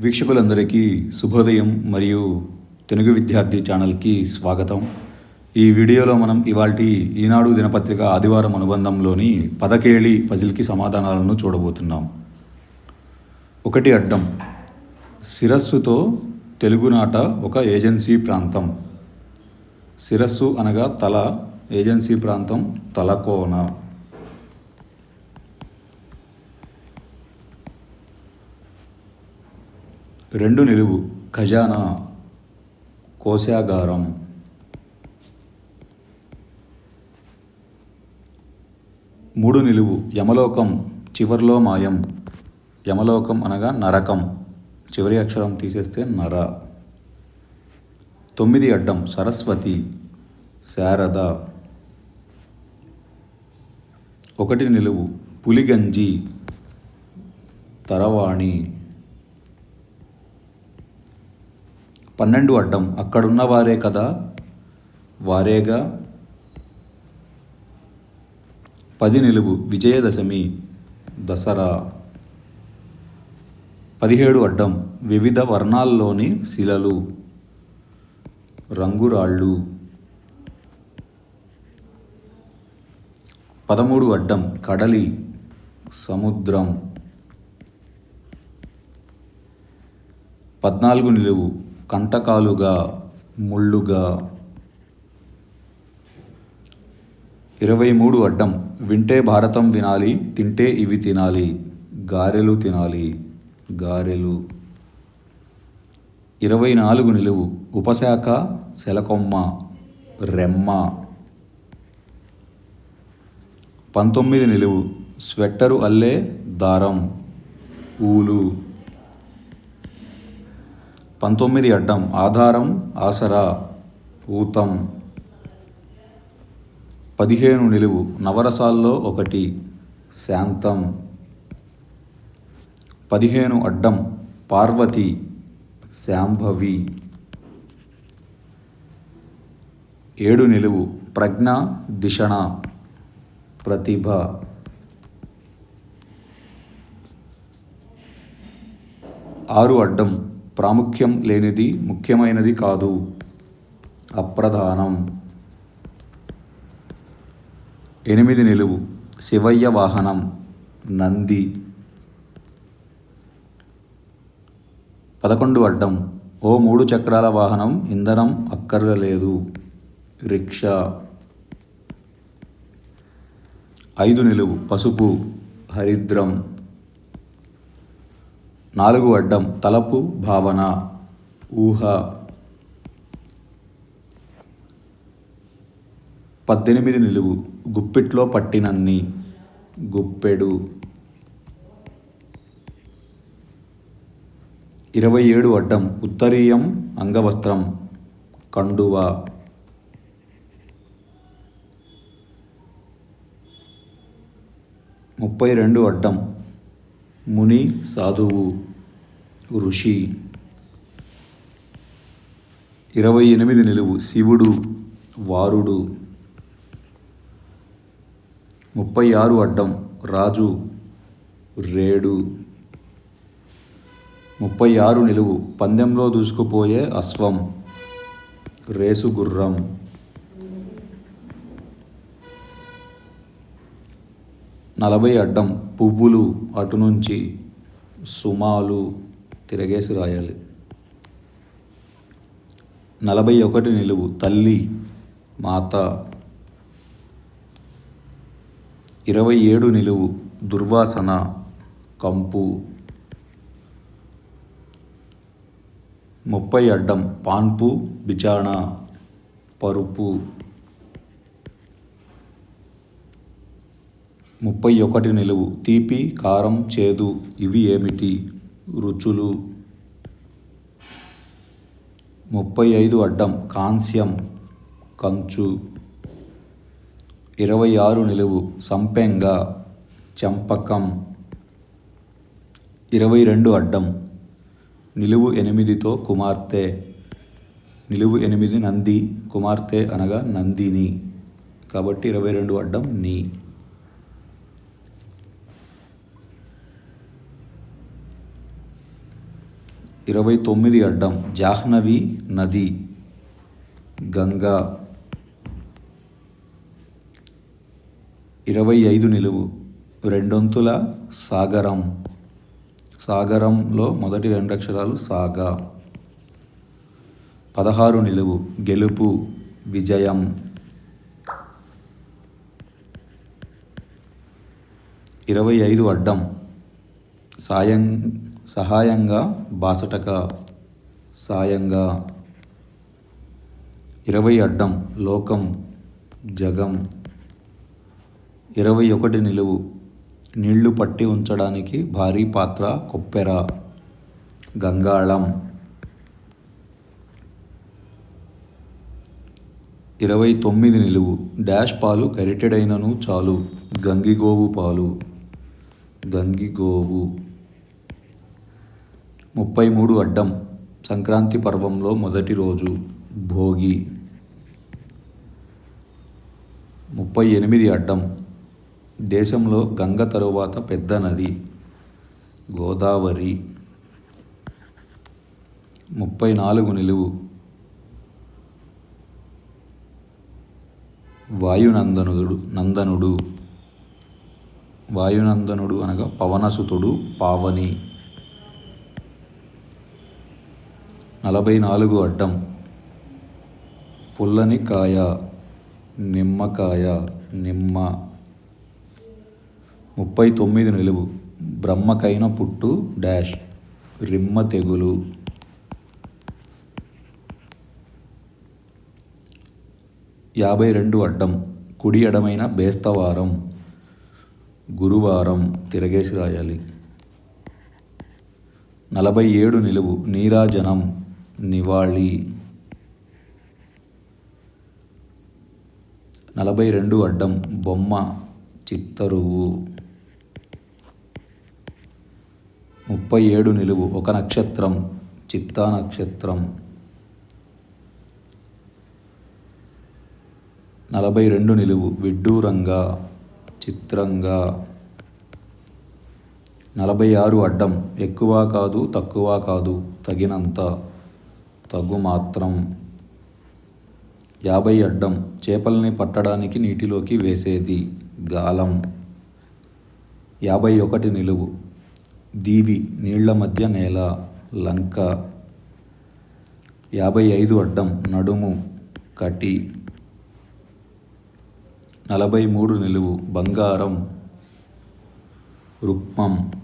వీక్షకులందరికీ శుభోదయం మరియు తెలుగు విద్యార్థి ఛానల్కి స్వాగతం. ఈ వీడియోలో మనం ఇవాల్టి ఈనాడు దినపత్రిక ఆదివారం అనుబంధంలోని పదకేళి పజిల్కి సమాధానాలను చూడబోతున్నాం. ఒకటి అడ్డం. శిరస్సుతో తెలుగునాట ఒక ఏజెన్సీ ప్రాంతం. శిరస్సు అనగా తల ఏజెన్సీ ప్రాంతం తలకోన. రెండు నిలువు. ఖజానా కోశాగారం. మూడు నిలువు. యమలోకం చివర్లో మాయం. యమలోకం అనగా నరకం. చివరి అక్షరం తీసేస్తే నర. తొమ్మిది అడ్డం. సరస్వతి శారద. ఒకటి నిలువు. పులిగంజి తరవాణి. పన్నెండు అడ్డం. అక్కడున్న వారే కదా? వారేగా? పది నిలువు విజయదశమి. దసరా. పదిహేడు అడ్డం. వివిధ వర్ణాల్లోని శిలలు. రంగురాళ్ళు. పదమూడు అడ్డం. కడలి. సముద్రం. పద్నాలుగు నిలువు. కంటకాలుగా ముళ్ళుగా. ఇరవై మూడు అడ్డం. వింటే భారతం వినాలి తింటే ఇవి తినాలి. గారెలు తినాలి గారెలు. ఇరవై నాలుగు నిలువు. ఉపశాఖ శలకొమ్మ రెమ్మ. పంతొమ్మిది నిలువు. స్వెట్టరు అల్లే దారం. ఊలు. పంతొమ్మిది అడ్డం ఆధారం ఆసరా ఊతం. పదిహేను నిలువు నవరసాల్లో ఒకటి శాంతం. పదిహేను అడ్డం పార్వతి శాంభవి. ఏడు నిలువు ప్రజ్ఞ దిషణ ప్రతిభ. ఆరు అడ్డం ప్రాముఖ్యం లేనిది ముఖ్యమైనది కాదు. అప్రధానం. ఎనిమిది నిలువు. శివయ్య వాహనం. నంది. పదకొండు అడ్డం. ఓ మూడు చక్రాల వాహనం. ఇంధనం అక్కర్లేదు. రిక్షా. ఐదు నిలువు. పసుపు. హరిద్రం. నాలుగు అడ్డం తలపు భావన ఊహ. పద్దెనిమిది నిలువు గుప్పిట్లో పట్టినన్ని గుప్పెడు. ఇరవై ఏడు అడ్డం ఉత్తరీయం అంగవస్త్రం కండువ. ముప్పై రెండు అడ్డం ముని సాధువు ఋషి. ఇరవై ఎనిమిది నిలువు శివుడు వారుడు. ముప్పై ఆరు అడ్డం రాజు రేడు. ముప్పై ఆరు నిలువు పందెంలో దూసుకుపోయే అశ్వం రేసు నలభై అడ్డం పువ్వులు అటు నుంచి సుమాలు తిరగేసి రాయాలి. నలభై ఒకటి నిలువు తల్లి మాత. ఇరవై ఏడు నిలువు దుర్వాసన కంపు. ముప్పై అడ్డం పాన్పు బిచాణ పరుపు. ముప్పై ఒకటి నిలువు. తీపి కారం చేదు ఇవి ఏమిటి? రుచులు. ముప్పై ఐదు అడ్డం. కాంస్యం కంచు. ఇరవై ఆరు నిలువు. సంపెంగ చంపకం. ఇరవై రెండు అడ్డం. నిలువు ఎనిమిదితో కుమార్తె. నిలువు ఎనిమిది నంది. కుమార్తె అనగా నందిని. కాబట్టి ఇరవై రెండు అడ్డం నీ. ఇరవై తొమ్మిది అడ్డం జాహ్నవి నది గంగా. ఇరవై ఐదు నిలువు రెండొంతుల సాగరం. సాగరంలో మొదటి రెండు అక్షరాలు సాగా. పదహారు నిలువు గెలుపు విజయం. ఇరవై ఐదు అడ్డం సాయం సహాయంగా బాసటక సాయంగా ఇరవై అడ్డం లోకం జగం. ఇరవై ఒకటి నిలువు నీళ్ళు పట్టి ఉంచడానికి భారీ పాత్ర కొప్పెర గంగాళం. ఇరవై తొమ్మిది నిలువు డాష్ పాలు గరిటెడైనను చాలు గంగిగోవు పాలు. గంగిగోవు. ముప్పై మూడు అడ్డం సంక్రాంతి పర్వంలో మొదటి రోజు భోగి. ముప్పై ఎనిమిది అడ్డం దేశంలో గంగ తరువాత పెద్ద నది గోదావరి. ముప్పై నాలుగు నిలువు వాయునందనుడు నందనుడు. వాయునందనుడు అనగా పవనసుతుడు పావని. నలభై నాలుగు అడ్డం. పుల్లని కాయ నిమ్మకాయ నిమ్మ. ముప్పై తొమ్మిది నిలువు. బ్రహ్మకైన పుట్టు డాష్. రిమ్మ తెగులు. యాభై రెండు అడ్డం. కుడి ఎడమైన బేస్తవారం. గురువారం తిరగేసి రాయాలి. నలభై ఏడు నిలువు. నీరాజనం. నివాళి. నలభై రెండు అడ్డం బొమ్మ చిత్తరువు. ముప్పై ఏడు నిలువు ఒక నక్షత్రం చిత్తా నక్షత్రం. నలభై రెండు నిలువు విడ్డూరంగా చిత్రంగా. నలభై ఆరు అడ్డం ఎక్కువ కాదు తక్కువ కాదు తగినంత. తగుమాత్రం యాభై అడ్డం చేపల్ని పట్టడానికి నీటిలోకి వేసేది గాలం. యాభై ఒకటి నిలువు. దీవి నీళ్ళ మధ్య నేల లంక. యాభై ఐదు అడ్డం నడుము కటి. నలభై మూడు నిలువు బంగారం రుక్మం.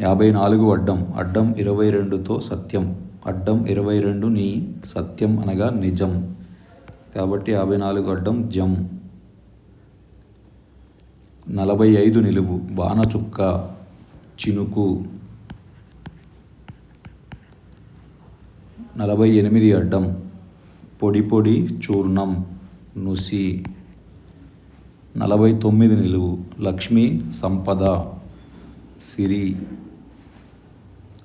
యాభై నాలుగు అడ్డం అడ్డం ఇరవై రెండుతో సత్యం అడ్డం ఇరవై రెండు నీ సత్యం అనగా నిజం. కాబట్టి యాభై నాలుగు అడ్డం జం. నలభై ఐదు నిలువు బాణచుక్క చినుకు. నలభై ఎనిమిది అడ్డం పొడి పొడి చూర్ణం నుసి. నలభై తొమ్మిది నిలువు లక్ష్మీ సంపద సిరి.